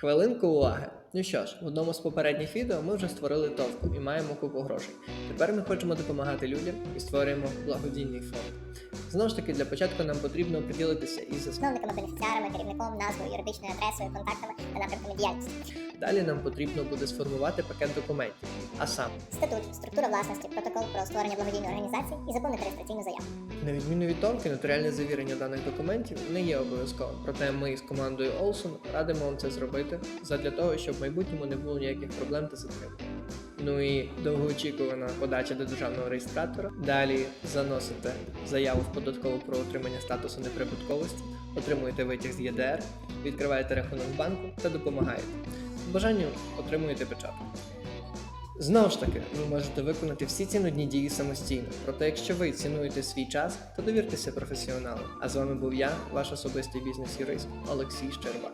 Хвилинку уваги. Ну що ж, в одному з попередніх відео ми вже створили товку і маємо купу грошей. Тепер ми хочемо допомагати людям і створюємо благодійний фонд. Знову ж таки, для початку нам потрібно приділитися із засновниками, бенефіціарами, керівником, назвою, юридичною адресою, контактами та напрямками діяльності. Далі нам потрібно буде сформувати пакет документів, а саме Статут, структура власності, протокол про створення благодійної організації і заповнити реєстраційну заяву. На відміну від тонки, нотаріальне завірення даних документів не є обов'язковим. Проте ми з командою Олсун радимо вам це зробити задля того, щоб в майбутньому не було ніяких проблем та затримок. Ну і довгоочікувана подача до державного реєстратора. Далі заносите заяву в податкову про отримання статусу неприбутковості, отримуєте витяг з ЄДР, відкриваєте рахунок банку та допомагаєте. З бажанням отримуєте печатку. Знову ж таки, ви можете виконати всі ці нудні дії самостійно. Проте, якщо ви цінуєте свій час, то довіртеся професіоналам. А з вами був я, ваш особистий бізнес-юрист Олексій Щерба.